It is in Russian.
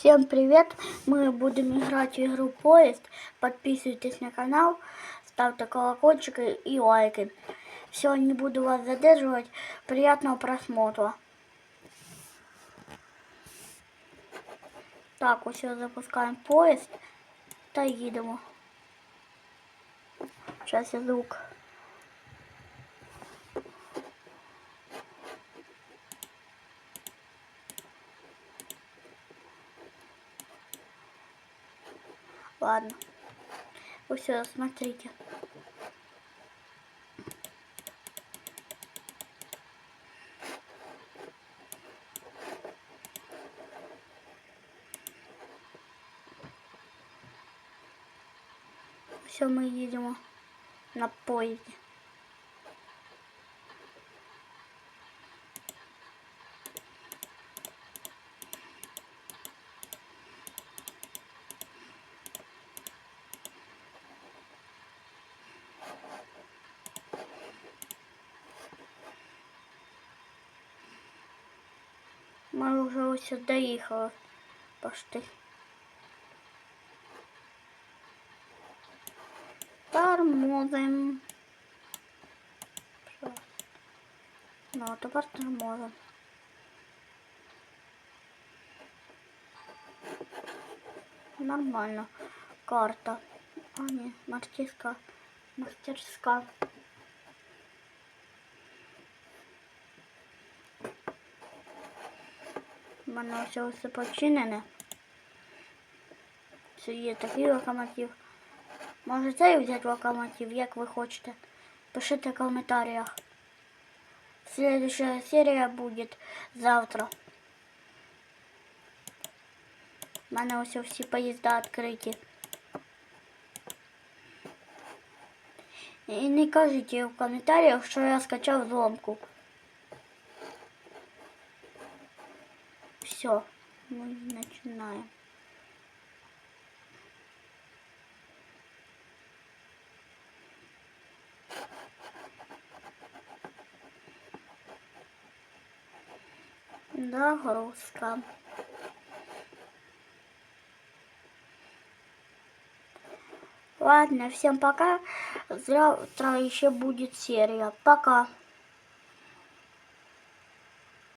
Всем привет! Мы будем играть в игру Поезд. Подписывайтесь на канал, ставьте колокольчик и лайки. Все, не буду вас задерживать. Приятного просмотра. Так, ось запускаем поезд їдемо. Сейчас я звук. Ладно. Все, смотрите. Все, мы едем на поезде. Ми вже ось доїхали почти. Тормозим. Ну, а тепер тормозим. Нормально. Карта. А, ні, мастерська. Мастерська. У мене все все починене. Це є такий локомотив. Може цей взяти локомотив, як ви хочете. Пишите в комментариях. Следующая серия будет завтра. У мене ось всі поїзда відкриті. І не кажіть в коментарях, що я скачав зломку. Все, мы начинаем. Нагрузка. Ладно, всем пока. Завтра еще будет серия. Пока.